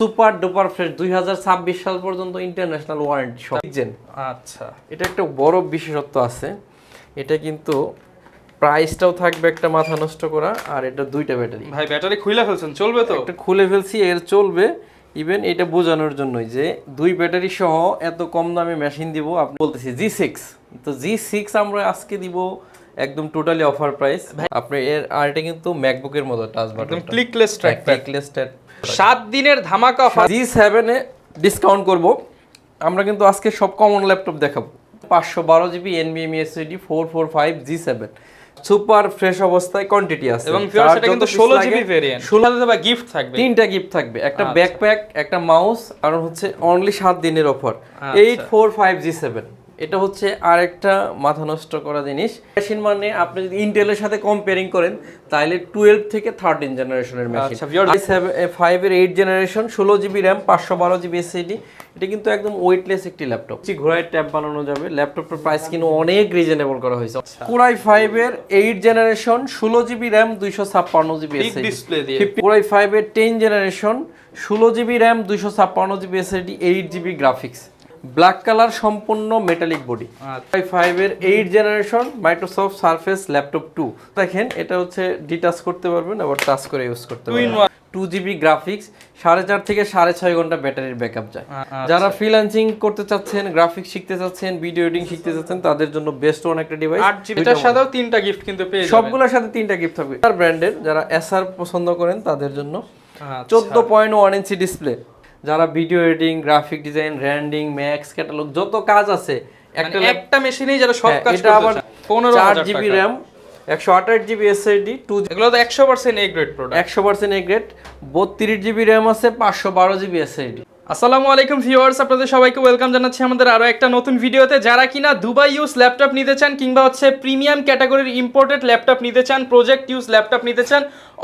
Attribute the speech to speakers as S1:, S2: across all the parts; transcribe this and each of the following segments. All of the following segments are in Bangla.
S1: সুপার ডুপার ফ্রেশ দুই সাল পর্যন্ত ইন্টারন্যাশনাল ওয়ারেন্টি সব জেন
S2: আচ্ছা।
S1: এটা একটা বড় বিশেষত্ব আছে। এটা কিন্তু প্রাইসটাও থাকবে একটা মাথা নষ্ট করা আর এটা দুইটা ব্যাটারি
S2: ভাই ব্যাটারি খুলে ফেলছেন চলবে তো?
S1: একটা খুলে ফেলছি এর চলবে। ইভেন এটা বোঝানোর জন্যই যে দুই ব্যাটারি সহ এত কম দামে মেশিন দিব আপনি বলতেছি জি সিক্স তো জি সিক্স আমরা আজকে দিব একদম টোটালি অফার প্রাইস আপনি এর আর এটা কিন্তু ম্যাকবুকের মতো touch button
S2: clickless track
S1: clickless
S2: সাত দিনের ধামাকা অফার
S1: জি সেভেনে ডিসকাউন্ট করব। আমরা কিন্তু আজকে সব কমন ল্যাপটপ দেখাবো। পাঁচশো বারো GB এনবিএমি SSD four four five G seven super fresh অবস্থায় কোয়ান্টিটি আছে।
S2: এবং সেটা কিন্তু
S1: 16
S2: জিবি ভেরিয়েন্ট 16 গিফট থাকবে।
S1: তিনটা গিফট থাকবে। একটা
S2: আচ্ছা।
S1: ব্যাকপ্যাক একটা মাউস আর হচ্ছে অনলি সাত দিনের অফার
S2: আচ্ছা।
S1: 845G7 এটা হচ্ছে আরেকটা মাথা নষ্ট করা জিনিস। মেশিন মানে আপনি যদি ইন্টেলের সাথে কম্পেয়ারিং করেন তাহলে টুয়েলভ থেকে থার্টিন জেনারেশনের মেশিন
S2: আচ্ছা, viewers-
S1: ফাইভ এর এইট জেনারেশন ষোলো জিবি র্যাম পাঁচশো বারো জিবি এসএসডি এটা কিন্তু একদম ওয়েটলেস একটি ল্যাপটপ ঘোড়ায় ট্যাব বানানো যাবে। ল্যাপটপের প্রাইস কিন্তু অনেক রিজনেবল করা হয়েছে। কোরাই ফাইভ এর এইট জেনারেশন ষোলো জিবি র্যাম দুইশো ছাপ্পান্ন জিবি
S2: দিয়ে।
S1: কোরাই ফাইভ এর টেন জেনারেশন ষোলো জিবি র্যাম দুইশো ছাপ্পান্ন GB SSD eight GB graphics black colour সম্পূর্ণ মেটালিক বডি
S2: আচ্ছা।
S1: ফাইভ এর eight generation Microsoft Surface laptop two দেখেন এটা হচ্ছে ডিটাচ করতে পারবেন আবার টাচ করে ইউজ করতে পারবেন। টু জিবি গ্রাফিক্স সাড়ে চার থেকে সাড়ে ছয় ঘণ্টা ব্যাটারির ব্যাকআপ যায়। যারা ফ্রিল্যান্সিং করতে চাচ্ছেন গ্রাফিক্স শিখতে চাচ্ছেন ভিডিও এডিটিং শিখতে চাচ্ছেন তাদের জন্য বেস্ট ওয়ান একটা ডিভাইস
S2: এটার সাথেও তিনটা গিফট কিন্তু পেয়ে যাবেন।
S1: সবগুলোর সাথে তিনটা গিফট থাকবে। তার ব্র্যান্ডের যারা এসআর পছন্দ করেন তাদের জন্য
S2: আচ্ছা।
S1: চোদ্দ পয়েন্ট ওয়ান ইঞ্চি ডিসপ্লে যারা video editing graphic design rendering max catalogue যত কাজ আছে একটা
S2: মানে একটা মেশিনেই যারা সব
S1: হ্যাঁ,
S2: কাজ
S1: এটা আবার
S2: করতে
S1: চার
S2: হাজার
S1: জিবি
S2: জিবি
S1: র্যাম একশো আঠাশ জিবি এসএসডি টু
S2: এগুলো তো একশো পার্সেন্ট এ গ্রেড প্রোডাক্ট
S1: একশো পার্সেন্ট এ গ্রেড বত্রিশ জিবি র্যাম আছে পাঁচশো বারো জিবি এসএসডি
S2: আসসালামু আলাইকুম ভিউয়ার্স আপনাদের সবাইকে ওয়েলকাম জানাচ্ছি আমাদের আরও একটা নতুন ভিডিওতে যারা কিনা দুবাই ইউজ ল্যাপটপ নিতে চান কিংবা হচ্ছে প্রিমিয়াম ক্যাটাগরির ইম্পোর্টেড ল্যাপটপ নিতে চান প্রজেক্ট ইউজ ল্যাপটপ নিতে চান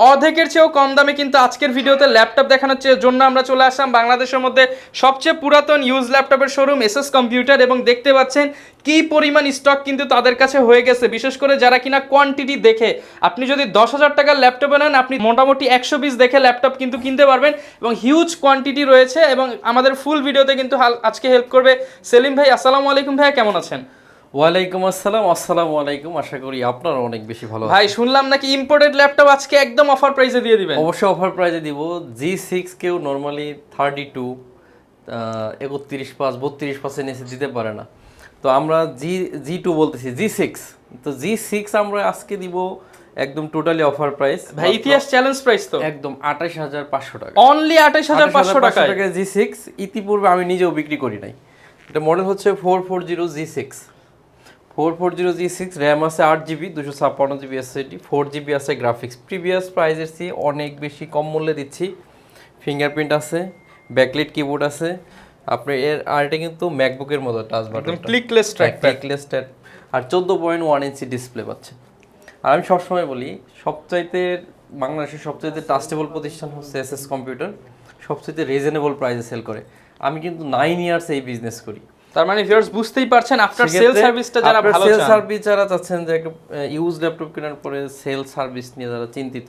S2: অর্ধেকের চেয়েও কম দামে কিন্তু আজকের ভিডিওতে ল্যাপটপ দেখানোর জন্য আমরা চলে আসলাম বাংলাদেশের মধ্যে সবচেয়ে পুরাতন ইউজ ল্যাপটপের শোরুম এসএস কম্পিউটার এবং দেখতে পাচ্ছেন কি পরিমাণ স্টক কিন্তু তাদের কাছে হয়ে গেছে। বিশেষ করে যারা কিনা কোয়ান্টিটি দেখে, আপনি যদি দশ হাজার টাকার ল্যাপটপ নেন, আপনি মোটামুটি একশো পিস দেখে ল্যাপটপ কিন্তু কিনতে পারবেন এবং হিউজ কোয়ান্টিটি রয়েছে এবং আমাদের ফুল ভিডিওতে কিন্তু আজকে হেল্প করবে সেলিম ভাই। আসসালামু আলাইকুম ভাই কেমন আছেন?
S1: ওয়ালাইকুম আসসালাম আসসালামু আলাইকুম। আশা করি আপনারা অনেক বেশি ভালো
S2: ভাই শুনলাম নাকি ইম্পোর্টেড ল্যাপটপ আজকে একদম অফার প্রাইসে দিয়ে দিবেন।
S1: অবশ্যই অফার প্রাইজে দিব। জি সিক্স কেউ নর্মালি থার্টি টু একত্রিশ পাঁচ বত্রিশ পার্সেন্ট এসে দিতে পারে না। তো আমরা জি জি টু বলতেছি জি সিক্স তো জি সিক্স আমরা আজকে দিব একদম টোটালি অফার প্রাইস
S2: ভাই ইতিহাস চ্যালেঞ্জ প্রাইস তো।
S1: একদম আঠাশ হাজার পাঁচশো টাকা।
S2: অনলি আঠাশ হাজার পাঁচশো
S1: টাকা জি সিক্স ইতিপূর্বে আমি নিজেও বিক্রি করি নাই। এটা মডেল হচ্ছে four four zero G six four four zero G six RAM আছে আট জিবি দুশো ছাপ্পান্ন জিবি এসএসডি ফোর জিবি আছে গ্রাফিক্স প্রিভিয়াস প্রাইজের চেয়ে অনেক বেশি কম মূল্যে দিচ্ছি। ফিঙ্গারপ্রিন্ট আছে ব্যাকলিট কিবোর্ড আছে। আপনি এর আর এটা কিন্তু ম্যাকবুকের মতো টাচ বাটন
S2: ক্লিকলেস ট্র্যাক
S1: আর চোদ্দ পয়েন্ট ওয়ান ইঞ্চি ডিসপ্লে পাচ্ছে। আর আমি সবসময় বলি সবচাইতে বাংলাদেশের সবচাইতে ট্রাস্টেবল প্রতিষ্ঠান হচ্ছে এস এস কম্পিউটার সবচাইতে রিজনেবল প্রাইসে সেল করে। আমি কিন্তু নাইন ইয়ার্স এই বিজনেস করি।
S2: তার মানে ভিউয়ার্স বুঝতেই পারছেন আফটার সেল সার্ভিসটা যারা ভালো
S1: সেল সার্ভিস যারা চাচ্ছেন যে ইউজ ল্যাপটপ কেনার পরে সেল সার্ভিস নিয়ে যারা চিন্তিত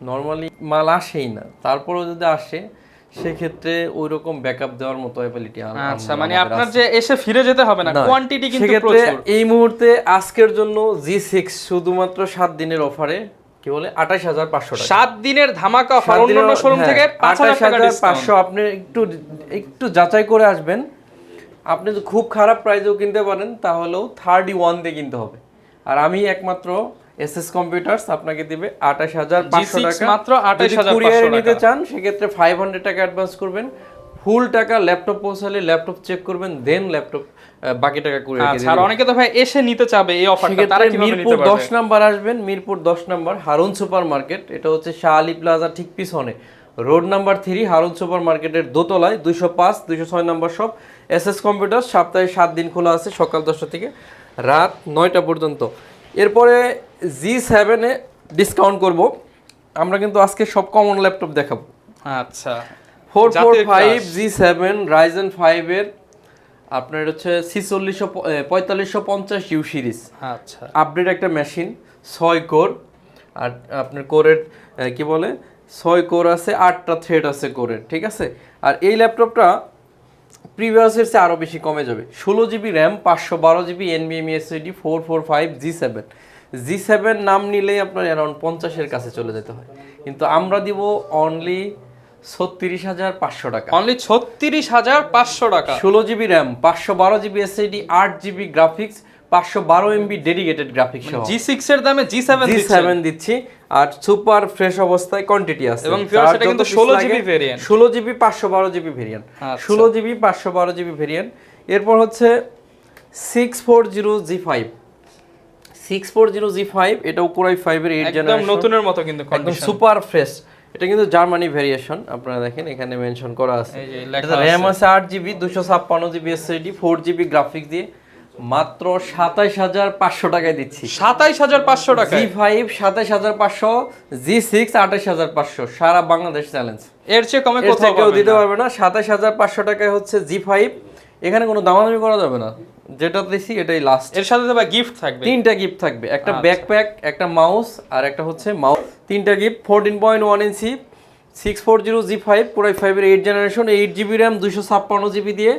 S1: নর্মালি মাল আসেই না। তারপরেও যদি আসে সেক্ষেত্রে ওই রকম ব্যাকআপ দেওয়ার মতো অ্যাবিলিটি
S2: আচ্ছা মানে আপনার যে এসে ফিরে যেতে হবে না কোয়ান্টিটি কিন্তু প্রচুর।
S1: এই মুহূর্তে আজকের জন্য জি সিক্স শুধুমাত্র সাত দিনের অফারে কি বলে আঠাশ হাজার পাঁচশো টাকা।
S2: সাত দিনের ধামাকা অফার অন্যান্য শোরুম থেকে
S1: 28,500 পাঁচশো আপনি একটু একটু যাচাই করে আসবেন। আপনি যদি খুব খারাপ প্রাইজেও কিনতে পারেন তাহলেও থার্টি ওয়ান দিয়ে কিনতে হবে। আর আমি একমাত্র এস এস কম্পিউটার্স আপনাকে দিবে আঠাশ হাজার পাঁচশো টাকা।
S2: মাত্র 28,500
S1: কুরিয়ারে নিতে চান সেক্ষেত্রে ফাইভ হান্ড্রেড টাকা অ্যাডভান্স করবেন। ফুল টাকা ল্যাপটপ পৌঁছালে ল্যাপটপ চেক করবেন দেন ল্যাপটপ বাকি টাকা কুরিয়ার
S2: আচ্ছা আর অনেকে তো ভাই এসে নিতে চাবে এই অফারটা তারা কীভাবে
S1: মিরপুর
S2: নিতে
S1: দশ
S2: পারবে?
S1: নাম্বার আসবেন মিরপুর দশ নাম্বার হারুন সুপার মার্কেট এটা হচ্ছে শাহ আলী প্লাজা ঠিক পিছনে। Road number three Harun super মার্কেটের দোতলায় দুইশো পাঁচ দুইশো ছয় নাম্বার সব এস এস কম্পিউটার সপ্তাহে সাত দিন খোলা আছে সকাল দশটা থেকে রাত নয়টা পর্যন্ত। এরপরে জি সেভেনে ডিসকাউন্ট করব। আমরা কিন্তু আজকে সব কমন ল্যাপটপ দেখাবো।
S2: আচ্ছা।
S1: Four four five G seven Ryzen ফাইভের আপনার হচ্ছে ছিচল্লিশশো পঁয়তাল্লিশশো পঞ্চাশ ইউ সিরিজ
S2: আচ্ছা।
S1: আপডেট একটা মেশিন ছয় কোর আর আপনার কোরের কি বলে? ছয় কোর আছে আটটা থ্রেড আছে কোরের ঠিক আছে? আর এই ল্যাপটপটা প্রিভিয়াসের চেয়ে আরও বেশি কমে যাবে। ষোলো জিবি র্যাম পাঁচশো বারো GB এনবিএমই SSD four four five G seven G seven নাম নিলেই আপনার অ্যারাউন্ড পঞ্চাশের কাছে চলে যেতে হয়। কিন্তু আমরা দিব অনলি ছত্রিশ হাজার পাঁচশো টাকা।
S2: অনলি ছত্রিশ হাজার পাঁচশো টাকা।
S1: ষোলো জিবি র্যাম পাঁচশো বারো জিবি এসএসডি আট জিবি গ্রাফিক্স পাঁচশো বারো এমবি ডেডিকেটেড গ্রাফিক্স সহ।
S2: জি সিক্স এর দামে জি সেভেন
S1: জি সেভেন দিচ্ছি। আর সুপার ফ্রেশ অবস্থায় কোয়ান্টিটি আছে।
S2: এবং কিন্তু 16 GB variant।
S1: ষোলো জিবি পাঁচশো বারো জিবি ভেরিয়েন্ট
S2: আচ্ছা।
S1: ষোলো জিবি পাঁচশো বারো জিবি ভেরিয়েন্ট এরপর হচ্ছে six four zero G five six four zero G five এটাও কোরাই ফাইভের এইট জেনারেশন
S2: নতুনের মতো কিন্তু
S1: একদম সুপার ফ্রেশ এটা কিন্তু জার্মানি ভেরিয়েশন আপনারা দেখেন এখানে মেনশন করা আছে। র্যাম আছে। আট জিবি দুশো ছাপ্পান্ন GB SSD four GB graphics দিয়ে। মাত্র সাতাইশ হাজার পাঁচশো টাকায় দিচ্ছি।
S2: সাতাইশ হাজার পাঁচশো টাকা
S1: জি ফাইভ সাতাইশ হাজার পাঁচশো জি সিক্স আঠাশ হাজার পাঁচশো। সারা বাংলাদেশ চ্যালেঞ্জ
S2: এর চেয়ে কমে কোথাও পাবেন
S1: দিতে পারবে না। সাতাইশ হাজার পাঁচশো টাকায় হচ্ছে জি ফাইভ। এখানে কোনো দামাদামি করা যাবে না। যেটা দিছি এটাই লাস্ট
S2: এর সাথে তো গিফট থাকবে।
S1: তিনটা গিফট থাকবে। একটা
S2: আচ্ছা।
S1: ব্যাকপ্যাক একটা মাউস আর একটা হচ্ছে মাউস তিনটা গিফট ফোরটিন পয়েন্ট ওয়ান ইঞ্চি six four zero G five পুরাই ফাইভের eight generation eight GB RAM দুশো ছাপ্পান্ন জিবি দিয়ে।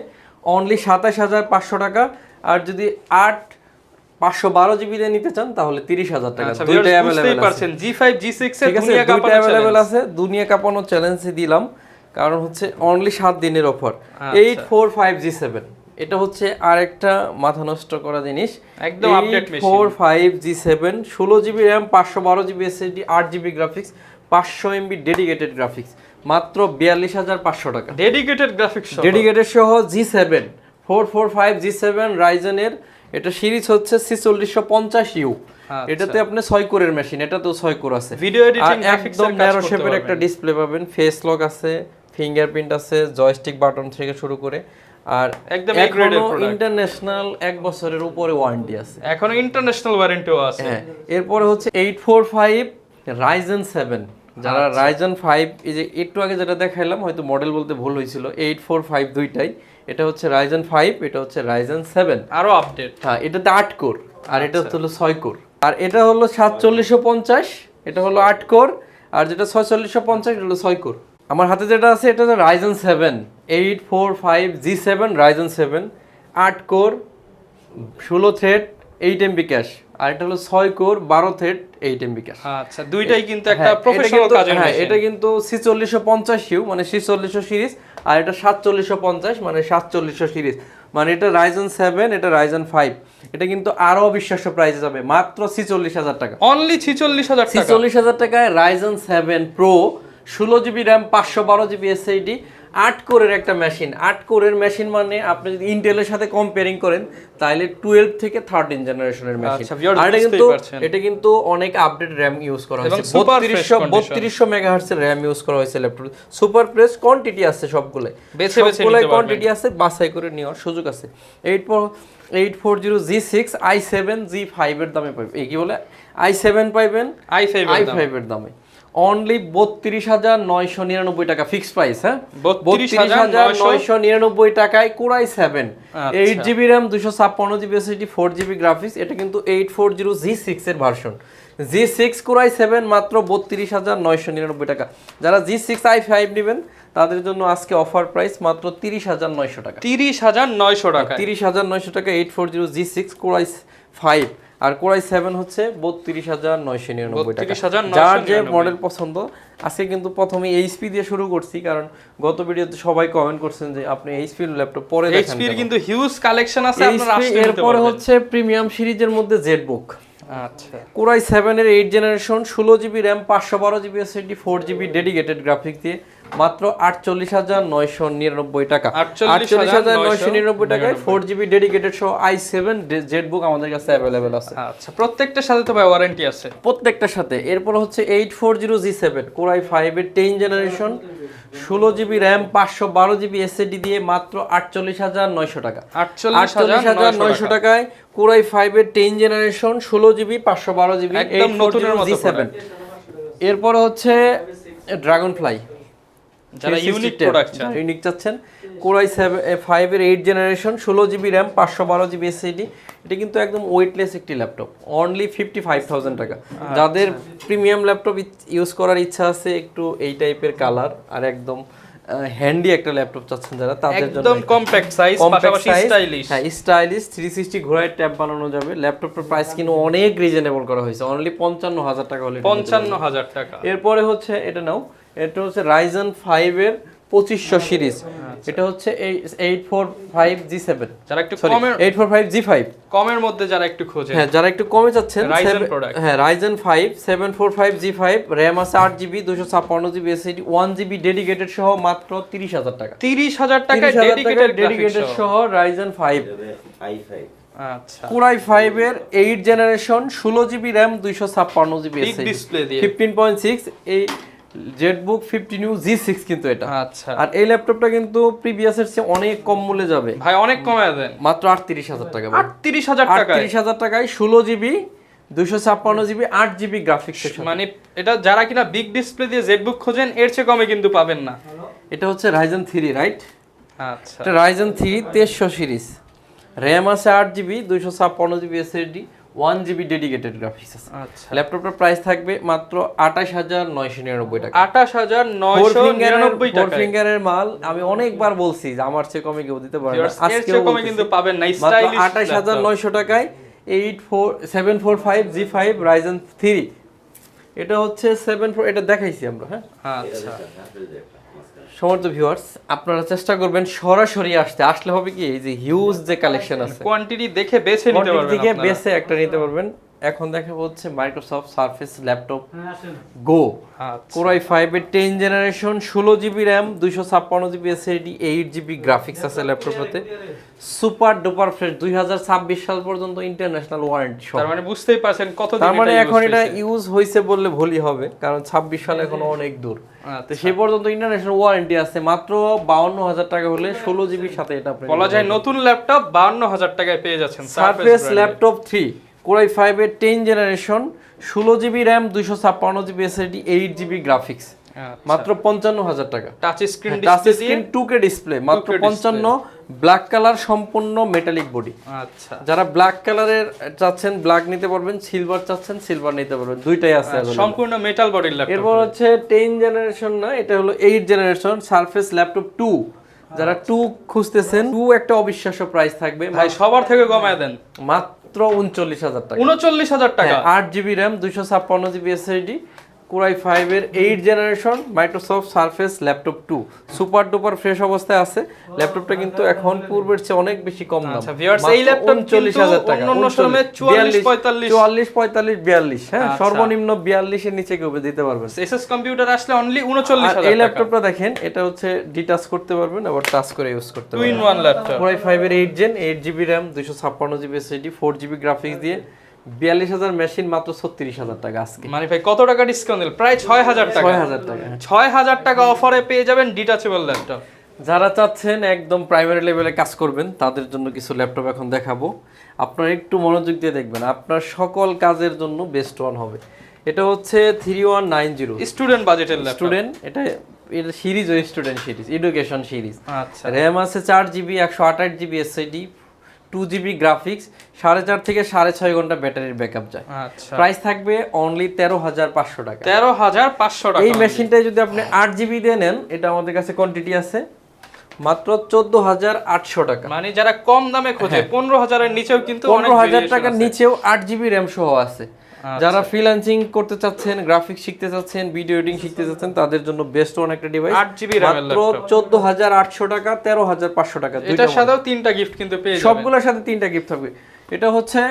S1: অনলি সাতাশ হাজার পাঁচশো টাকা। আর যদি আট পাঁচশো বারো জিবি দিয়ে নিতে চান তাহলে তিরিশ হাজার টাকা।
S2: আচ্ছা
S1: অ্যাভেলেবেল আছে।
S2: জি ফাইভ জি সিক্স দুনিয়া
S1: দুইটা
S2: কাঁপানো
S1: অ্যাভেলেবেল আছে। দুনিয়া কাঁপানো চ্যালেঞ্জ দিলাম কারণ হচ্ছে অনলি সাত দিনের offer. Eight four five G seven এটা হচ্ছে আরেকটা মাথা নষ্ট করা জিনিস।
S2: একদম
S1: ফাইভ জি সেভেন ষোলো জিবি র্যাম পাঁচশো বারো জিবি এসএসডি আট জিবি গ্রাফিক্স পাঁচশো এমবি ডেডিকেটেড গ্রাফিক্স মাত্র বিয়াল্লিশ হাজার পাঁচশো টাকা।
S2: ডেডিকেটেড গ্রাফিক্স
S1: ডেডিকেটেড সহ G seven four four five G seven রাইজেনের এটা সিরিজ হচ্ছে ছিচল্লিশশো পঞ্চাশ ইউ।
S2: আচ্ছা।
S1: এটাতে আপনি ছয় কোরের মেশিন এটাতেও ছয় কোর আছে।
S2: ভিডিও এডিটিং
S1: একদম ন্যারো শেপের একটা ডিসপ্লে পাবেন। ফেস লক আছে ফিঙ্গারপ্রিন্ট আছে জয়স্টিক বাটন থেকে শুরু করে। আর
S2: একদম।
S1: ইন্টারন্যাশনাল এক বছরের উপরে ওয়ারেন্টি আছে।
S2: এখনও ইন্টারন্যাশনাল ওয়ারেন্টিও আছে।
S1: হ্যাঁ এরপরে হচ্ছে eight four five Ryzen seven যারা
S2: আচ্ছা।
S1: রাইজেন ফাইভ এই যে একটু আগে যেটা দেখাইলাম হয়তো মডেল বলতে ভুল হয়েছিল। এইট ফোর ফাইভ দুইটাই। এটা হচ্ছে রাইজেন ফাইভ এটা হচ্ছে রাইজেন সেভেন
S2: আরও আপডেট
S1: হ্যাঁ এটাতে আট কোর আর এটা
S2: হচ্ছে
S1: হলো ছয় কোর আর এটা হলো সাতচল্লিশশো পঞ্চাশ এটা হলো আট কোর আর যেটা ছয়চল্লিশশো পঞ্চাশ এটা হলো ছয় কোর আমার হাতে যেটা আছে এটা হচ্ছে Ryzen seven eight four five G seven Ryzen seven আট কোর ষোলো থ্রেড এইট এমবি ক্যাশ আর এটা হলো ছয় কোর বারো থ্রেড এইট এমবি ক্যাশ
S2: আচ্ছা দুইটাই কিন্তু একটা
S1: হ্যাঁ,
S2: প্রফেশনাল কাজের
S1: হ্যাঁ এটা কিন্তু ছিচল্লিশশো পঞ্চাশ ইউ মানে ছিচল্লিশশো সিরিজ আর এটা সাতচল্লিশশো পঞ্চাশ মানে সাতচল্লিশশো সিরিজ। মানে এটা রাইজন সেভেন এটা রাইজন ফাইভ এটা কিন্তু আরও অবিশ্বাস্য প্রাইসে যাবে মাত্র ছিচল্লিশ হাজার টাকা।
S2: অনলি ছিচল্লিশ হাজার টাকা?
S1: ছিচল্লিশ হাজার টাকায় রাইজন সেভেন প্রো ষোলো জিবি র্যাম পাঁচশো বারো জিবি এসআইডি আট কোরের একটা মেশিন আট কোরের মেশিন মানে আপনি যদি ইন্টেলের সাথে কম্পেয়ারিং করেন তাহলে টুয়েলভ থেকে থার্টিন জেনারেশনের মেশিন আর এটা কিন্তু এটা কিন্তু অনেক আপডেট র্যাম ইউজ করা হয়েছে। বত্রিশশো। বত্রিশশো মেগাহার্সের র্যাম ইউজ করা হয়েছে ল্যাপটপ সুপার প্রেস কোয়ান্টিটি আছে সবগুলো সবগুলাই কোয়ান্টিটি আছে বাছাই করে নেওয়ার সুযোগ আছে। Eight four eight four zero G six I seven G ফাইভের দামে পাবেন। এই কি বলে? আই সেভেন পাইবেন
S2: আই ফাইভ
S1: আই ফাইভের দামে। অনলি বত্রিশ হাজার নয়শো নিরানব্বই টাকা ফিক্স প্রাইস হ্যাঁ?
S2: 32,900
S1: নয়শো নিরানব্বই টাকায় core i seven. Eight GB RAM দুশো ছাপ্পান্ন GB SSD four GB graphics এটা কিন্তু eight four zero G six এর version G six core i seven মাত্র বত্রিশ হাজার নয়শো নিরানব্বই টাকা। যারা জি সিক্স আই ফাইভ নেবেন তাদের জন্য আজকে অফার প্রাইস মাত্র তিরিশ হাজার নয়শো টাকা।
S2: তিরিশ হাজার নয়শো টাকা
S1: তিরিশ হাজার নয়শো টাকা eight four zero G six core i five R core i seven হচ্ছে বত্রিশ হাজার নয়শো নিরানব্বই টাকা। যার যে মডেল পছন্দ আজকে কিন্তু প্রথমে এইচপি দিয়ে শুরু করছি কারণ গত ভিডিওতে সবাই কমেন্ট করছেন যে আপনি এইচপি ল্যাপটপ পরে দেখেন
S2: এইচপির কিন্তু হিউজ কালেকশন আছে আপনারা
S1: এইচপি এরপরে হচ্ছে প্রিমিয়াম সিরিজের মধ্যে জেটবুক
S2: আচ্ছা।
S1: কোরাই সেভেনের এইট জেনারেশন ষোলো জিবি র্যাম পাঁচশো বারো GB SSD four GB dedicated graphic দিয়ে। মাত্র আটচল্লিশ হাজার নয়শো নিরানব্বই টাকা। আটচল্লিশ হাজার নয়শো নিরানব্বই টাকায় ফোর জিবি ডেডিকেটেড সহ আই সেভেন জেড বুক আমাদের কাছে অ্যাভেলেবেল আছে।
S2: আচ্ছা প্রত্যেকটার সাথে তো ভাই ওয়ারেন্টি আছে।
S1: প্রত্যেকটার সাথে। এরপর হচ্ছে eight four zero G seven core i ফাইভের টেন জেনারেশন ষোলো জিবি র্যাম পাঁচশো বারো জিবি এসএসডি দিয়ে মাত্র আটচল্লিশ হাজার নয়শো টাকা।
S2: আটচল্লিশ
S1: হাজার নয়শো টাকায় কোরাই ফাইভের টেন জেনারেশন ষোলো জিবি পাঁচশো বারো জিবি
S2: একদম নতুনের মতো
S1: জি সেভেন এরপর হচ্ছে ড্রাগন ফ্লাই
S2: যারা unique product চান।
S1: ইউনিক চাচ্ছেন। কোরাই ফাইভের এইট জেনারেশন ষোলো জিবি র্যাম পাঁচশো বারো জিবি এসএসডি এটা কিন্তু একদম ওয়েটলেস একটি laptop only fifty five thousand টাকা।
S2: আচ্ছা।
S1: যাদের প্রিমিয়াম ল্যাপটপ ইউজ করার ইচ্ছা আছে একটু এই টাইপের কালার আর একদম হ্যান্ডি একটা ল্যাপটপ চাচ্ছেন যারা তাদের জন্য
S2: একদম কম্প্যাক্ট সাইজ পাশাপাশি স্টাইলিশ
S1: হ্যাঁ স্টাইলিশ থ্রি সিক্সটি ঘোড়ায় ট্যাব বানানো যাবে। ল্যাপটপের প্রাইস কিন্তু অনেক রিজনেবল করা হয়েছে। অনলি পঞ্চান্ন হাজার টাকা হলে এটা নিতে
S2: পঞ্চান্ন হাজার টাকা।
S1: এরপরে হচ্ছে এটা নাও এটা হচ্ছে রাইজন ফাইভের পঁচিশশো সিরিজ। এটা হচ্ছে eight four five G seven
S2: যারা একটু কমের
S1: eight four five G five
S2: কমের মধ্যে যারা একটু খোঁজে
S1: হ্যাঁ যারা একটু কমে। হ্যাঁ Ryzen five seven four five G five RAM আছে আট জিবি দুশো ছাপ্পান্ন GB SSD one GB dedicated সহ মাত্র তিরিশ হাজার টাকা।
S2: তিরিশ হাজার টাকায় ডেডিকেটেড
S1: সহ। রাইজেন ফাইভ
S3: আই ফাইভ
S2: আচ্ছা
S1: কোরাই ফাইভের এইট জেনারেশন ষোলো জিবি র্যাম দুইশো ছাপ্পান্ন জিবি ফিফটিন পয়েন্ট সিক্স এই ZBook fifteen U G six কিন্তু এটা।
S2: আচ্ছা।
S1: আর এই ল্যাপটপটা কিন্তু প্রিভিয়াসের চেয়ে অনেক কম মূল্যে যাবে।
S2: ভাই অনেক কমে দেন।
S1: মাত্র আটত্রিশ হাজার টাকা
S2: আটত্রিশ হাজার টাকায়।
S1: আটত্রিশ হাজার টাকায় ষোলো জিবি দুইশো ছাপ্পান্ন জিবি আট জিবি গ্রাফিক্স
S2: মানে এটা যারা কিনা বিগ ডিসপ্লে দিয়ে জেটবুক খোঁজেন এর চেয়ে কমে কিন্তু পাবেন না।
S1: এটা হচ্ছে রাইজেন থ্রি রাইট
S2: আচ্ছা।
S1: এটা রাইজেন থ্রি তেইশশো সিরিজ। র্যাম আছে আট জিবি দুইশো ছাপ্পান্ন GB SSD one GB dedicated graphics আছে।
S2: আচ্ছা।
S1: ল্যাপটপটার প্রাইস থাকবে মাত্র আঠাশ হাজার নয়শো নিরানব্বই টাকা।
S2: আঠাশ হাজার
S1: ফোর
S2: নয়শো নিরানব্বই
S1: ফিঙ্গারের
S2: টাকা
S1: ফিঙ্গারের মাল আমি অনেকবার বলছি যে আমার চেয়ে কমে কেউ দিতে পারে না।
S2: এর চেয়ে কমে কিন্তু পাবেন না
S1: মাত্র
S2: স্টাইলিশ
S1: আঠাশ হাজার নয়শো টাকায় eight four seven four five G five Ryzen three এটা হচ্ছে সেভেন ফোর এটা দেখাইছি আমরা হ্যাঁ?
S2: আচ্ছা।
S1: সমর্থ ভিউয়ার্স আপনারা চেষ্টা করবেন সরাসরি আসতে। আসলে হবে কি এই যে হিউজ যে কালেকশন আছে।
S2: কোয়ান্টিটি দেখে বেছে নিতে পারবেন
S1: কোয়ান্টিটি
S2: দেখে
S1: বেছে একটা নিতে পারবেন। এখন দেখা হচ্ছে মাইক্রোসফট সার্ফেস ল্যাপটপ গো
S2: আচ্ছা।
S1: কোরাই ফাইভের টেন জেনারেশন ষোলো জিবি র্যাম দুইশো ছাপ্পান্ন GB SSD eight GB graphics আছে ল্যাপটপটাতে সুপার ডুপার ফ্রেশ দুই হাজার ছাব্বিশ সাল পর্যন্ত ইন্টারন্যাশনাল ওয়ারেন্টি
S2: তার মানে বুঝতেই পারছেন কত
S1: তার মানে এখন এটা ইউজ হয়েছে বললে ভুলই হবে কারণ ছাব্বিশ সাল এখন অনেক দূর।
S2: আচ্ছা।
S1: তো সেই পর্যন্ত ইন্টারন্যাশনাল ওয়ারেন্টি আছে মাত্র বাউন্ন হাজার টাকা হলে ষোলো জিবির সাথে এটা
S2: বলা যায় নতুন ল্যাপটপ বান্ন হাজার টাকায় পেয়ে যাচ্ছেন
S1: Surface laptop three core i ফাইভের টেন জেনারেশন ষোলো জিবি র্যাম দুইশো ছাপ্পান্ন GB SSD eight GB graphics মাত্র পঞ্চান্ন হাজার টাকা
S2: touch screen
S1: touch screen two K display মাত্র পঞ্চান্ন ব্ল্যাক কালার সম্পূর্ণ মেটালিক বডি
S2: আচ্ছা।
S1: যারা ব্ল্যাক কালারের চাচ্ছেন ব্ল্যাক নিতে পারবেন সিলভার চাচ্ছেন সিলভার নিতে পারবেন দুইটাই আছে
S2: সম্পূর্ণ মেটাল বডির ল্যাপটপ
S1: এরপর হচ্ছে টেন জেনারেশন না এটা হলো eight generation Surface laptop two যারা টু খুঁজতেছেন টু একটা অবিশ্বাস্য প্রাইস থাকবে।
S2: ভাই সবার থেকে কমায় দেন।
S1: মাত্র উনচল্লিশ হাজার টাকা।
S2: উনচল্লিশ হাজার টাকা।
S1: আট জিবি র্যাম দুইশো ছাপ্পান্ন জিবি এসএসডি কোরাই ফাইভের eight generation Microsoft Surface laptop two. Super duper fresh অবস্থায় আছে। ল্যাপটপটা কিন্তু এখন পূর্বের চেয়ে অনেক বেশি কম দাম।
S2: আচ্ছা, এই laptop কিন্তু অন্যান্য সময়ে 44, 45
S1: চুয়াল্লিশ পঁয়তাল্লিশ। বিয়াল্লিশ হ্যাঁ
S2: আচ্ছা।
S1: সর্বনিম্ন বিয়াল্লিশের নিচে কেউ দিতে পারবেন
S2: এসএস কম্পিউটার আসলে অনলি উনচল্লিশ হাজার
S1: এই ল্যাপটপটা দেখেন এটা হচ্ছে ডিটাচ করতে পারবেন আবার টাচ করে ইউজ করতে পারবেন।
S2: ওয়ান ল্যাপটপ
S1: কোরাই ফাইভের eight gen eight GB RAM দুইশো ছাপ্পান্ন GB SSD four GB graphics দিয়ে বিয়াল্লিশ হাজার মেশিন মাত্র ছত্রিশ হাজার টাকা আজকে।
S2: মানে ভাই কত টাকা ডিসকাউন্ট দিল? প্রায় ছয় হাজার টাকা।
S1: ছয় হাজার টাকা।
S2: ছয় হাজার টাকা অফারে পেয়ে যাবেন ডিটাচেবল ল্যাপটপ
S1: যারা চাচ্ছেন একদম প্রাইমারি লেভেলে কাজ করবেন তাদের জন্য কিছু ল্যাপটপ এখন দেখাবো। আপনারা একটু মনোযোগ দিয়ে দেখবেন আপনার সকল কাজের জন্য বেস্ট ওয়ান হবে। এটা হচ্ছে three one nine zero
S2: student বাজেটের ল্যাপটপ
S1: স্টুডেন্ট এটা এটা সিরিজ ওই স্টুডেন্ট সিরিজ এডুকেশন সিরিজ
S2: আচ্ছা।
S1: র্যাম আছে চার জিবি একশো আঠাশ GB SSD two GB graphics সাড়ে চার থেকে সাড়ে ছয় ঘণ্টা ব্যাটারির ব্যাকআপ যায় প্রাইস থাকবে অনলি তেরো হাজার পাঁচশো টাকা।
S2: তেরো হাজার পাঁচশো টাকা
S1: এই মেশিনটাই যদি আপনি আট জিবি দিয়ে নেন এটা আমাদের কাছে কোয়ান্টিটি আছে মাত্র চোদ্দ হাজার আটশো টাকা।
S2: মানে যারা কম দামে খোঁজে পনেরো হাজারের নিচেও কিন্তু
S1: হ্যাঁ। পনেরো হাজার টাকার নিচেও আট জিবি র্যাম সহ আছে। যারা ফ্রিল্যান্সিং করতে চাচ্ছেন গ্রাফিক্স শিখতে চাচ্ছেন ভিডিও এডিটিং শিখতে চাচ্ছেন তাদের জন্য বেস্ট ওয়ান একটা ডিভাইস
S2: 8 GB RAM এর
S1: হাজার আটশো টাকা তেরো হাজার পাঁচশো টাকা দুইটা
S2: এটার সাথেও তিনটা গিফট কিন্তু পেয়ে যাবেন।
S1: সবগুলোর সাথে তিনটা গিফট থাকবে। এটা হচ্ছে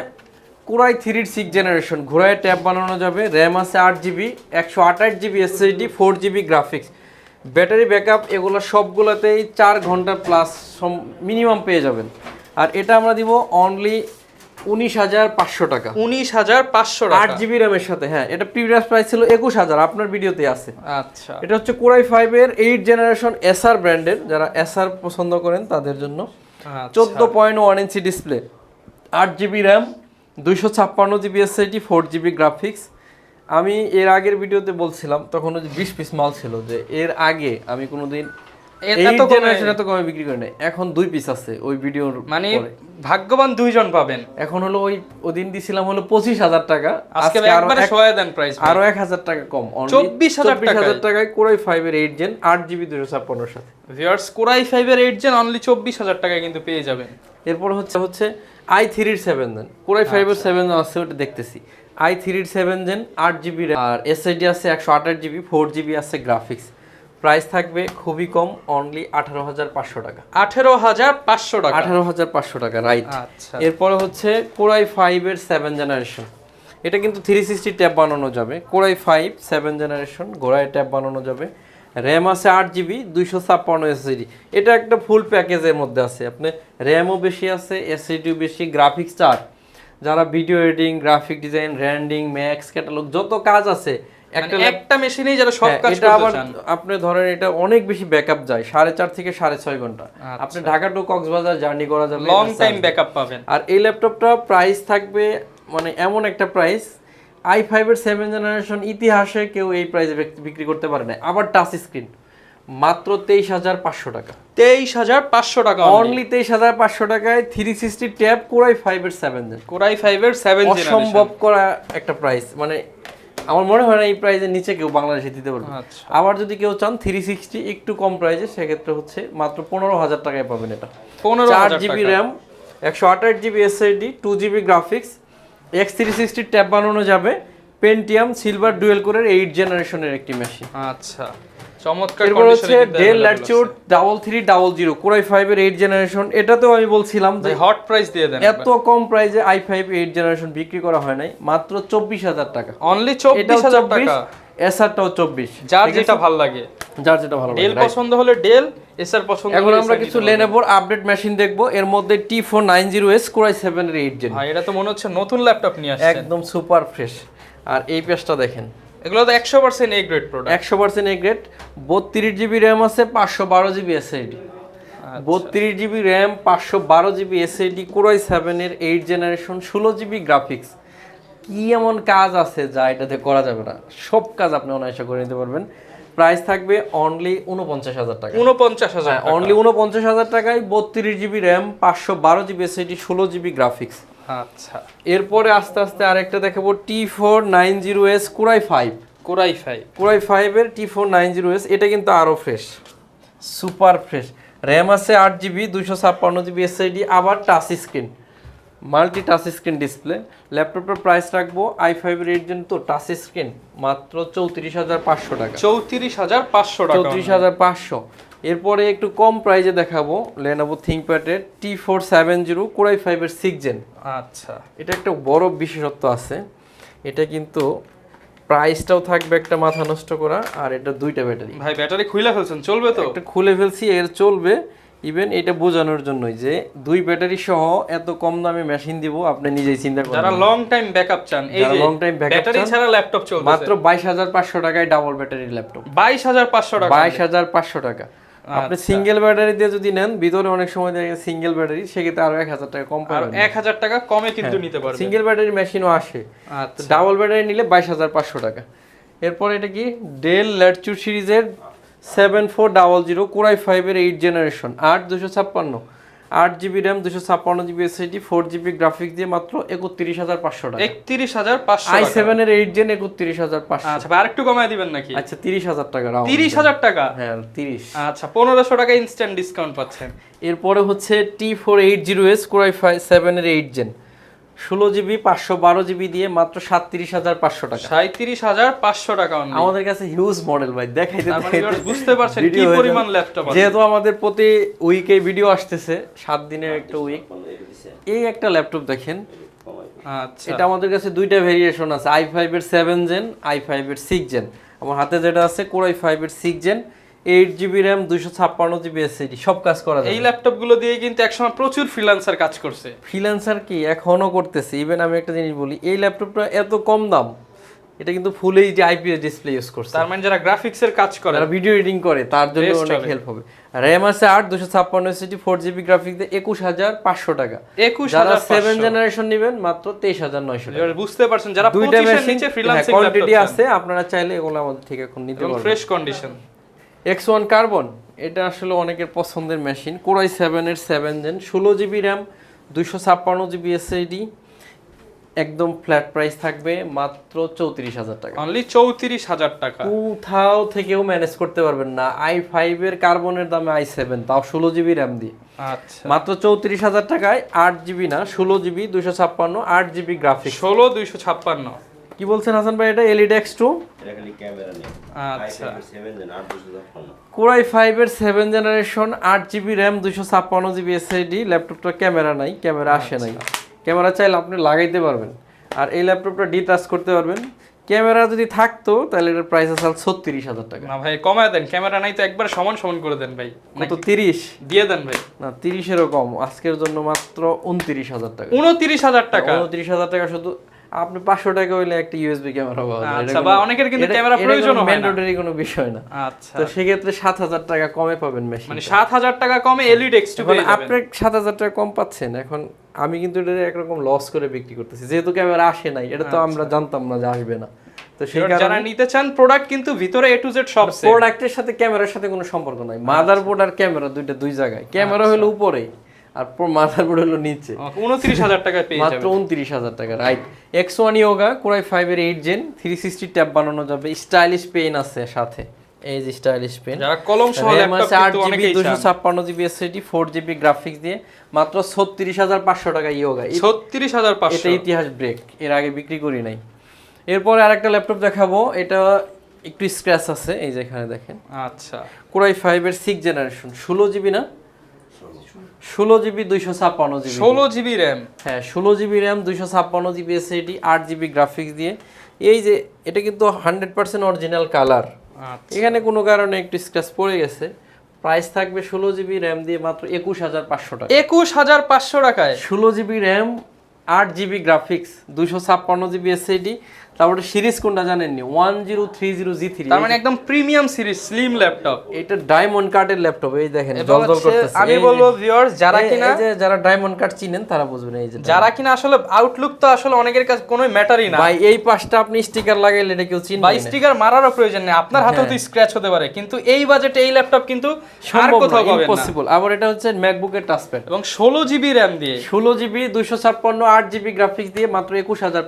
S1: কোরাই থ্রির সিক্স জেনারেশন ঘোড়ায় ট্যাব বানানো যাবে। র্যাম আছে আট জিবি একশো আঠাশ GB SSD four GB graphics battery backup এগুলো সবগুলোতেই চার ঘণ্টা প্লাস মিনিমাম পেয়ে যাবেন। আর এটা আমরা দিব অনলি উনিশ হাজার পাঁচশো টাকা।
S2: উনিশ হাজার পাঁচশো
S1: আট জিবি র্যামের সাথে হ্যাঁ এটা প্রিভিয়াস প্রাইস ছিল একুশ হাজার আপনার ভিডিওতে আছে।
S2: আচ্ছা।
S1: এটা হচ্ছে কোরাই ফাইভের এইট জেনারেশন এসআর ব্র্যান্ডের যারা এসআর পছন্দ করেন তাদের জন্য।
S2: আচ্ছা।
S1: চোদ্দ পয়েন্ট ওয়ান ইঞ্চি ডিসপ্লে আট জিবি র্যাম দুইশো ছাপ্পান্ন GB SSD four GB graphics আমি এর আগের ভিডিওতে বলছিলাম তখন ওই যে বিশ পিস মাল ছিল যে এর আগে আমি কোনোদিন
S2: এত কমে-
S1: জেনারেশন এত কমে বিক্রি করি নাই। এখন দুই পিস আছে ওই ভিডিওর
S2: মানে ভাগ্যবান দুইজন পাবেন।
S1: এখন হলো ওই ওদিন দিছিলাম হলো পঁচিশ হাজার টাকা
S2: আজকে একবারে সহায় দেন প্রাইস
S1: আরও এক হাজার টাকা কম।
S2: 24,000
S1: হাজার টাকায়। কোরাই ফাইভ এর এইট জেন আট জিবি দুশো ছাপ্পান্নর সাথে।
S2: ভিউয়ার্স কোরাই ফাইভের এইট জেন অনলি চব্বিশ হাজার টাকায় কিন্তু পেয়ে যাবেন।
S1: এরপর হচ্ছে হচ্ছে আই থ্রির seven gen core i five এর সেভেন আছে ওটা দেখতেছি। আই থ্রির সেভেন জেন আট জিবি আর এসএসডি আছে একশো আঠাশ জিবি ফোর জিবি আছে গ্রাফিক্স প্রাইস থাকবে খুবই কম অনলি আঠারো হাজার পাঁচশো টাকা।
S2: আঠেরো হাজার পাঁচশো টাকা?
S1: আঠারো হাজার পাঁচশো টাকা রাইট
S2: আচ্ছা।
S1: এরপরে হচ্ছে কোরাই ফাইভ এর সেভেন জেনারেশন এটা কিন্তু থ্রি সিক্সটি ট্যাব বানানো যাবে। Core i five seven generation গোড়ায় ট্যাব বানানো যাবে। র্যাম আছে আট জিবি দুইশো ছাপ্পান্ন এসএসডি এটা একটা ফুল প্যাকেজের মধ্যে আছে। আপনি র্যামও বেশি আছে এসএসডিও বেশি গ্রাফিক্স চার যারা video editing graphic design rendering max catalogue যত কাজ আছে একটা
S2: মানে মেশিনেই যারা সব
S1: হ্যাঁ,
S2: কাজ
S1: আবার আপনি ধরেন এটা অনেক বেশি ব্যাকআপ যায় সাড়ে চার থেকে সাড়ে ছয় ঘণ্টা।
S2: আচ্ছা।
S1: আপনি ঢাকা টু কক্সবাজার জার্নি করা যাবে
S2: লং টাইম ব্যাকআপ পাবেন।
S1: আর এই ল্যাপটপটা প্রাইস থাকবে মানে এমন একটা প্রাইস আই ফাইভের সেভেন জেনারেশন ইতিহাসে কেউ এই প্রাইসে বিক্রি করতে পারে না। আবার টাচ স্ক্রিন মাত্র তেইশ হাজার পাঁচশো টাকা।
S2: তেইশ হাজার পাঁচশো টাকা অনলি
S1: তেইশ হাজার পাঁচশো টাকায় three sixty tab core i ফাইভের সেভেন
S2: কোরাই ফাইভের সেভেন
S1: অসম্ভব করা একটা প্রাইস মানে আমার মনে হয় না এই প্রাইজের নিচে কেউ বাংলাদেশে দিতে পারবে।
S2: আচ্ছা।
S1: আবার যদি কেউ চান থ্রি সিক্সটি একটু কম প্রাইজে সেক্ষেত্রে হচ্ছে মাত্র পনেরো হাজার টাকায় পাবেন এটা।
S2: পনেরো
S1: চার জিবি র্যাম একশো আঠাশ GB SSD two GB graphics X three sixty tab বানানো যাবে পেন্টিয়াম সিলভার ডুয়েল কোরের এইট জেনারেশনের একটি মেশিন
S2: আচ্ছা। চমৎকার
S1: এরপর হচ্ছে Dell Latitude double three double zero core i eight generation এটাতেও আমি বলছিলাম যে
S2: হট প্রাইস দিয়ে দেন
S1: এত কম প্রাইসে জেনারেশন বিক্রি করা হয় নাই মাত্র টাকা।
S2: অনলি টাকা।
S1: এসআরটাও
S2: যার যেটা ভালো লাগে।
S1: যার যেটা ভালো লাগে
S2: ডেল পছন্দ হলে ডেল এসআর পছন্দ
S1: এখন আমরা কিছু লেনোভোর আপডেট মেশিন দেখব এর মধ্যে T four nine zero S core i seven এর এইট জেন
S2: ভাই এটা তো মনে হচ্ছে নতুন ল্যাপটপ নিয়ে
S1: একদম সুপার ফ্রেশ আর এই পেজটা দেখেন
S2: এগুলো তো একশো পার্সেন্ট এ গ্রেড প্রোডাক্ট
S1: একশো পার্সেন্ট এ গ্রেড বত্রিশ জিবি র্যাম আছে পাঁচশো বারো জিবি এসএডি
S2: আচ্ছা।
S1: বত্রিশ জিবি র্যাম পাঁচশো বারো জিবি এসএডি কোরাই সেভেনের এইট জেনারেশন ষোলো জিবি গ্রাফিক্স কি এমন কাজ আছে যা এটাতে করা যাবে না? সব কাজ আপনি অনায়াসে করে নিতে পারবেন। প্রাইস থাকবে অনলি উনপঞ্চাশ হাজার টাকা।
S2: উনপঞ্চাশ হাজার
S1: অনলি উনপঞ্চাশ হাজার টাকায় বত্রিশ জিবি র্যাম পাঁচশো বারো জিবি এসএডি ষোলো জিবি গ্রাফিক্স
S2: আচ্ছা।
S1: এরপরে আস্তে আস্তে আরেকটা দেখাবো T four nine zero S core i five
S2: core i five
S1: core i ফাইভের T four nine zero S এটা কিন্তু আরও ফ্রেশ সুপার ফ্রেশ র্যাম আছে আট জিবি দুশো ছাপ্পান্ন জিবি এসআইডি আবার touch screen multi touch screen display ল্যাপটপের প্রাইস রাখব আই ফাইভের এইট জেন তো টাচ স্ক্রিন মাত্র চৌত্রিশ হাজার পাঁচশো টাকা।
S2: চৌত্রিশ হাজার পাঁচশো টাকা।
S1: চৌত্রিশ হাজার পাঁচশো। এরপরে একটু কম প্রাইজে দেখাবো Lenovo থিঙ্কপ্যাডের T four seven zero core i ফাইভের সিক্স জেন
S2: আচ্ছা।
S1: এটা একটা বড় বিশেষত্ব আছে। এটা কিন্তু প্রাইসটাও থাকবে একটা মাথা নষ্ট করা আর এটা দুইটা ব্যাটারি।
S2: ভাই ব্যাটারি খুলে ফেলছেন চলবে তো?
S1: একটা খুলে ফেলছি এর চলবে। ইভেন এটা বোঝানোর জন্যই যে দুই ব্যাটারি সহ এত কম দামে মেশিন দিব আপনি নিজেই চিন্তা
S2: যারা লং টাইম ব্যাকআপ চান এই যে
S1: long time backup
S2: ব্যাটারি ছাড়া ল্যাপটপ চলবে
S1: মাত্র বাইশ হাজার পাঁচশো টাকায় ডাবল ব্যাটারির ল্যাপটপ
S2: বাইশ হাজার পাঁচশো টাকা।
S1: বাইশ হাজার পাঁচশো টাকা। আপনি
S2: আচ্ছা।
S1: সিঙ্গেল ব্যাটারি দিয়ে যদি নেন ভিতরে অনেক সময় দেখেন সিঙ্গেল ব্যাটারি সেক্ষেত্রে আরও এক হাজার টাকা কম পাবেন।
S2: এক হাজার টাকা কমে কিন্তু নিতে পারবে
S1: সিঙ্গেল ব্যাটারি মেশিনও আসে।
S2: আচ্ছা।
S1: ডাবল ব্যাটারি নিলে বাইশ হাজার পাঁচশো টাকা। এরপর এটা কি? ডেল ল্যাটচুর সিরিজের seven four double zero core i ফাইভের এইট জেনারেশন আট দুশো ছাপ্পান্ন আট জিবি র্যাম দুশো ছাপ্পান্ন GB SSD four GB graphics দিয়ে মাত্র একত্রিশ হাজার পাঁচশো টাকা।
S2: একত্রিশ হাজার পাঁচশো
S1: আই
S2: টাকা।
S1: সেভেনের এইট জেন একত্রিশ হাজার পাঁচশো।
S2: আচ্ছা ভাই আরেকটু কমায় দিবেন নাকি?
S1: আচ্ছা তিরিশ হাজার টাকা
S2: তিরিশ হাজার টাকা?
S1: হ্যাঁ তিরিশ।
S2: আচ্ছা পনেরোশো টাকা ইনস্ট্যান্ট ডিসকাউন্ট পাচ্ছেন।
S1: এরপরে হচ্ছে T four eight zero S core i five সেভেনের এইট জেন ষোলো জিবি পাঁচশো বারো জিবি দিয়ে মাত্র সাতত্রিশ হাজার পাঁচশো টাকা।
S2: সাঁত্রিশ হাজার পাঁচশো টাকা
S1: আমাদের কাছে হিউজ মডেল ভাই দেখাইতে
S2: তার মানে বুঝতে পারছেন কি পরিমাণ ল্যাপটপ
S1: যেহেতু আমাদের প্রতি উইকে ভিডিও আসতেছে সাত দিনের একটা উইক এই একটা ল্যাপটপ দেখেন।
S2: আচ্ছা।
S1: এটা আমাদের কাছে দুইটা ভেরিয়েশন আছে আই ফাইভ এর সেভেন জেন আই ফাইভ এর সিক্স জেন আমার হাতে যেটা আছে কোরাই ফাইভ এর six gen eight GB RAM দুইশো ছাপ্পান্ন জিবি এসএডি সব কাজ করা যায়
S2: এই ল্যাপটপগুলো দিয়ে কিন্তু একসময় প্রচুর ফ্রিল্যান্সার কাজ করছে।
S1: ফ্রিল্যান্সার কি? এখনও করতেছে। ইভেন আমি একটা জিনিস বলি এই ল্যাপটপটা এত কম দাম এটা কিন্তু full HD IPS display use করছে।
S2: তার মানে যারা গ্রাফিক্সের কাজ করে
S1: যারা ভিডিও এডিটিং করে তার জন্য অনেক হেল্প হবে। র্যাম আছে আট দুশো ছাপ্পান্ন এসএসডি ফোর জিবি গ্রাফিক দিয়ে একুশ হাজার পাঁচশো টাকা।
S2: একুশ
S1: যারা সেভেন জেনারেশন নেবেন মাত্র তেইশ হাজার নয়শো
S2: বুঝতে পারছেন যারা
S1: দুইটা মেশিন
S2: নিচে ফ্রিল্যান্সিং
S1: কোয়ান্টিটি আছে আপনারা চাইলে এগুলো আমাদের থেকে এখন নিতে পারবেন।
S2: Fresh condition
S1: X one carbon এটা আসলে অনেকের পছন্দের মেশিন কোরাই সেভেনের সেভেন জেন ষোলো জিবি র্যাম দুইশো ছাপ্পান্ন জিবি এসএসডি একদম ফ্ল্যাট প্রাইস থাকবে মাত্র চৌত্রিশ হাজার টাকা।
S2: অনলি চৌত্রিশ হাজার টাকা।
S1: কোথাও থেকেও ম্যানেজ করতে পারবেন না। আই ফাইভের কার্বনের দামে আই সেভেন তাও ষোলো জিবি র্যাম দিয়ে।
S2: আচ্ছা।
S1: মাত্র চৌত্রিশ হাজার টাকায় আট জিবি না ষোলো জিবি দুইশো ছাপ্পান্ন আট জিবি গ্রাফিক্স
S2: ষোলো দুইশো ছাপ্পান্ন।
S1: কি বলছেন হাসান ভাই এটা? এলইডি এক্স টু
S3: এটা খালি ক্যামেরা নেই।
S2: আচ্ছা।
S3: দুশো
S1: কোরাই ফাইভের সেভেন জেনারেশন আট জিবি র্যাম দুইশো ছাপ্পান্ন জিবি এসএসডি ল্যাপটপটা ক্যামেরা নাই ক্যামেরা আসে নাই। ক্যামেরা চাইলে আপনি লাগাইতে পারবেন। আর এই ল্যাপটপটা ডি টাচ করতে পারবেন। ক্যামেরা যদি থাকতো তাহলে এটার প্রাইস আছে ছত্রিশ হাজার টাকা।
S2: না ভাই কমায় দেন। ক্যামেরা নাই তো একবার সমান সমান করে দেন ভাই।
S1: কত তিরিশ?
S2: দিয়ে দেন ভাই।
S1: না তিরিশেরও কম। আজকের জন্য মাত্র উনত্রিশ হাজার টাকা।
S2: উনত্রিশ হাজার টাকা।
S1: উনত্রিশ হাজার টাকা শুধু আপনি পাঁচশো টাকা হইলে একটা ইউএসবি ক্যামেরা পাওয়া যায়।
S2: আচ্ছা, বা অনেকের কিন্তু ক্যামেরা প্রয়োজনও হয় না।
S1: ম্যান্ডেটরি কোনো বিষয় না।
S2: আচ্ছা।
S1: তো সেক্ষেত্রে সাত হাজার টাকা কমে পাবেন মেশিন
S2: মানে সাত হাজার টাকা কমে এলইডি এক্স টু
S1: এখন আপনি সাত হাজার টাকা কম পাচ্ছেন। এখন আমি কিন্তু এটা একরকম লস করে বিক্রি করতেছি। যেহেতু ক্যামেরা আসে নাই এটা তো আমরা জানতাম না যে আসবে না। তো সেই কারণে যারা
S2: নিতে চান প্রোডাক্ট কিন্তু ভিতরে এ টু জেড সব
S1: প্রোডাক্টের সাথে ক্যামেরার সাথে কোনো সম্পর্ক নাই। মাদারবোর্ড আর ক্যামেরা দুইটা দুই জায়গায়। ক্যামেরা হলো উপরে আর মাদারবোর্ড হলো নিচে।
S2: উনত্রিশ হাজার পেয়ে
S1: মাত্র উনত্রিশ হাজার টাকা right X one Yoga core i ফাইভের eight gen three sixty tab বানানো যাবে। স্টাইলিশ পেন আছে সাথে। এই যে স্টাইলিশ পেন
S2: যারা কলম সহ ল্যাপটপ কিন্তু অনেকেই চান।
S1: ছাপ্পান্ন GB SSD four GB graphics দিয়ে। মাত্র ছত্রিশ হাজার পাঁচশো টাকা ইয়োগা
S2: ছত্রিশ হাজার পাঁচশো।
S1: এটা ইতিহাস ব্রেক এর আগে বিক্রি করি নাই। এরপরে আরেকটা ল্যাপটপ দেখাবো। এটা একটু স্ক্র্যাচ আছে। এই যে এখানে দেখেন।
S2: আচ্ছা।
S1: কোরাই ফাইভের সিক্স জেনারেশন ষোলো জিবি না? ষোলো জিবি দুইশো ছাপ্পান্ন জিবি
S2: ষোলো জিবি র্যাম।
S1: হ্যাঁ ষোলো জিবি র্যাম দুইশো ছাপ্পান্ন জিবি এসএডি আট জিবি গ্রাফিক্স দিয়ে। এই যে এটা কিন্তু হান্ড্রেড পার্সেন্ট অরিজিনাল কালার এখানে কোনো কারণে একটু স্ক্র্যাচ পড়ে গেছে। প্রাইস থাকবে ষোলো জিবি র্যাম দিয়ে মাত্র একুশ হাজার পাঁচশো টাকা।
S2: একুশ হাজার পাঁচশো টাকায়।
S1: ষোলো জিবি র্যাম আট জিবি গ্রাফিক্স দুশো ছাপ্পান্ন জিবি এসএডি তারপরে সিরিজ কোনটা জানেননি? One zero three zero G three.
S2: তার মানে একদম প্রিমিয়াম সিরিজ স্লিম ল্যাপটপ
S1: এটা ডায়মন্ড কার্ডের ল্যাপটপ এই দেখেন
S2: এবং
S1: জল জল করতেছে।
S2: আমি বলব ভিউয়ার্স যারা কিনা
S1: এই যে যারা ডায়মন্ড কার্ড চিনেন তারা বুঝবেন এই যে
S2: যারা কিনা আসলে আউটলুক তো আসলে অনেকের কাছে কোনো ম্যাটারই না।
S1: ভাই এই পাশটা আপনি স্টিকার লাগাইলে এটা কেউ চিনবে না।
S2: স্টিকার মারারও প্রয়োজন নেই। আপনার হাতেও তো। স্ক্র্যাচ হতে পারে। কিন্তু এই বাজেটে এই ল্যাপটপ কিন্তু আর কোথাও পাবেন না।
S1: ইম্পসিবল আবার এটা হচ্ছে ম্যাকবুকের টাচপ্যাড
S2: এবং ষোলো জিবি র্যাম দিয়ে।
S1: ষোলো জিবি দুইশো ছাপ্পান্ন আট জিবি গ্রাফিক্স দিয়ে মাত্র একুশ হাজার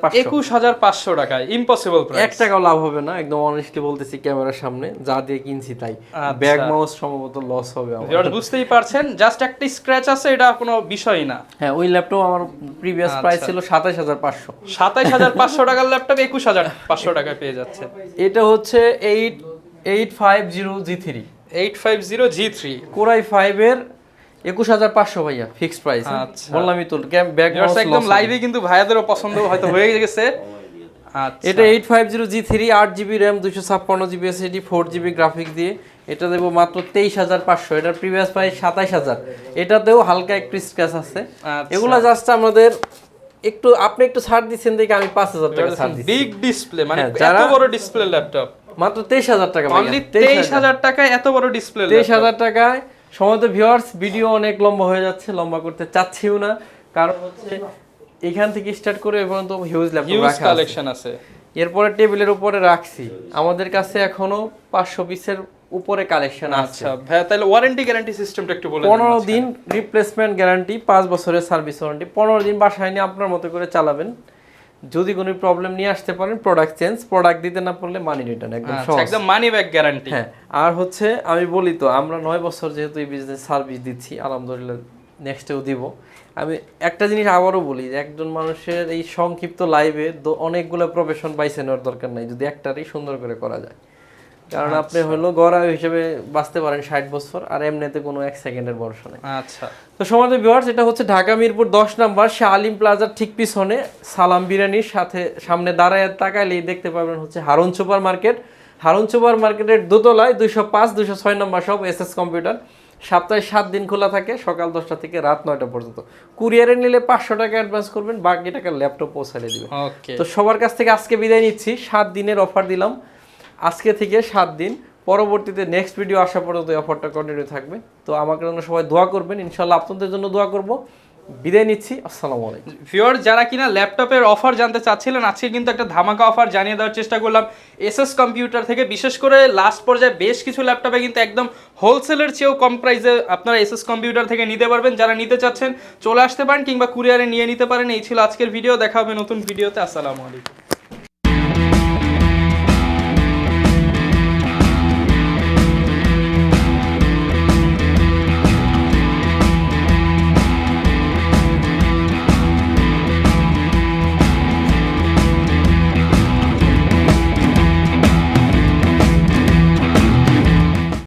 S1: পাঁচশো।
S2: টাকায় ইম্পসিবল প্রাইস
S1: টাকাও লাভ হবে না একদম অনেস্টলি বলতেছি ক্যামেরার সামনে যা দিয়ে কিনছি তাই।
S2: আচ্ছা।
S1: ব্যাগ মাউস সম্ভবত লস হবে আমার।
S2: বুঝতেই পারছেন জাস্ট একটা স্ক্র্যাচ আছে এটা কোনো বিষয়ই না।
S1: হ্যাঁ ওই ল্যাপটপ আমার প্রিভিয়াস
S2: আচ্ছা।
S1: প্রাইস ছিল সাতাশ হাজার পাঁচশো।
S2: সাতাইশ হাজার পাঁচশো টাকার ল্যাপটপ একুশ হাজার পাঁচশো টাকায় পেয়ে যাচ্ছে।
S1: এটা হচ্ছে eight eight five zero G three
S2: eight five zero G three
S1: core i ফাইভের একুশ হাজার পাঁচশো ভাইয়া ফিক্সড প্রাইস
S2: আচ্ছা।
S1: বললামই তো
S2: একদম লাইভে কিন্তু ভাইয়াদেরও পছন্দ হয়তো হয়ে গেছে।
S1: এটা eight five zero G three আট জিবি র্যাম দুশো ছাপ্পান্ন GB SSD four GB graphics দিয়ে। এটা দেবো মাত্র তেইশ হাজার পাঁচশো। এটার প্রিভিয়াস প্রাইস সাতাইশ হাজার। এটাতেও হালকা একটু স্ক্র্যাচ আছে।
S2: আচ্ছা।
S1: এগুলা জাস্ট আমাদের একটু আপনি একটু ছাড় দিচ্ছেন দেখে আমি পাঁচ হাজার টাকা ছাড় দিচ্ছি
S2: বিগ ডিসপ্লে মানে
S1: হ্যাঁ,
S2: এত
S1: যারা-
S2: বড় ডিসপ্লে ল্যাপটপ
S1: মাত্র তেইশ হাজার টাকা
S2: অনলি তেইশ হাজার। টাকায় এত বড় ডিসপ্লে
S1: তেইশ হাজার টাকায়। সময় তো ভিউয়ার্স ভিডিও অনেক লম্বা হয়ে যাচ্ছে লম্বা করতে চাচ্ছিও না। কারণ হচ্ছে এখান থেকে স্টার্ট করে এ পর্যন্ত হিউজ ল্যাপটপ রাখা।
S2: কালেকশন আছে।
S1: এরপরে টেবিলের উপরে রাখছি। আমাদের কাছে এখনও পাঁচশো পিসের উপরে কালেকশন আছে।
S2: আচ্ছা ভাইয়া তাহলে ওয়ারেন্টি গ্যারান্টি সিস্টেমটা একটু বলে দিন
S1: পনেরো
S2: আজকে।
S1: দিন রিপ্লেসমেন্ট গ্যারান্টি পাঁচ বছরের সার্ভিস ওয়ারেন্টি পনেরো দিন বাসায় নিয়ে আপনার মতো করে চালাবেন। যদি কোনো প্রবলেম নিয়ে আসতে পারেন প্রোডাক্ট চেঞ্জ প্রোডাক্ট দিতে না পারলে মানি রিটার্ন একদম
S2: আচ্ছা,
S1: সহজ।
S2: একদম মানি ব্যাক গ্যারান্টি
S1: হ্যাঁ আর হচ্ছে আমি বলি তো আমরা নয় বছর যেহেতু এই বিজনেস সার্ভিস দিচ্ছি আলহামদুলিল্লাহ। নেক্সটেও দিব। আমি একটা জিনিস আবারও বলি যে একজন মানুষের এই সংক্ষিপ্ত লাইভে অনেকগুলো প্রফেশন বাইছে নেওয়ার দরকার নাই যদি একটারই সুন্দর করে করা যায়। কারণ আপনি হলো গড়া হিসেবে বাঁচতে পারেন ষাট বছর আর এমনিতে কোনো এক সেকেন্ডের ভরসা নেই।
S2: আচ্ছা।
S1: তো সমাজের ভিউয়ার্স এটা হচ্ছে ঢাকা মিরপুর দশ নাম্বার শাহ আলিম প্লাজার ঠিক পিছনে সালাম বিরিয়ানির সাথে সামনে দাঁড়ায় তাকাইলেই দেখতে পাবেন হচ্ছে Harun super market. Harun super মার্কেটের দোতলায় দুইশো পাঁচ দুইশো ছয় নম্বর সব এস এস কম্পিউটার সপ্তাহে সাত দিন খোলা থাকে সকাল দশটা থেকে রাত নয়টা পর্যন্ত। কুরিয়ারে নিলে পাঁচশো টাকা অ্যাডভান্স করবেন বাকি টাকা ল্যাপটপ পৌঁছালে দিবেন। তো সবার কাছ থেকে আজকে বিদায় নিচ্ছি সাত দিনের অফার দিলাম। আজকে থেকে সাত দিন পরবর্তীতে নেক্সট ভিডিও আসা পর্যন্ত এই অফারটা কন্টিনিউ থাকবে। তো আমাকে জন্য সবাই দোয়া করবেন ইনশাল্লাহ আপনাদের জন্য দোয়া করব। বিদায় নিচ্ছি, আসসালামু আলাইকুম।
S2: ভিউয়ার যারা কিনা ল্যাপটপের অফার জানতে চাচ্ছিলেন, আজকে কিন্তু একটা ধামাকা অফার জানিয়ে দেওয়ার চেষ্টা করলাম। এসএস কম্পিউটার থেকে, বিশেষ করে লাস্ট পর্যায়ে বেশ কিছু ল্যাপটপে কিন্তু একদম হোলসেলের চেয়েও কম প্রাইসে আপনারা এসএস কম্পিউটার থেকে নিতে পারবেন। যারা নিতে চাচ্ছেন, চলে আসতে পারেন কিংবা কুরিয়ারে নিয়ে নিতে পারেন। এই ছিল আজকের ভিডিও দেখা হবে নতুন ভিডিওতে আসসালামু আলাইকুম।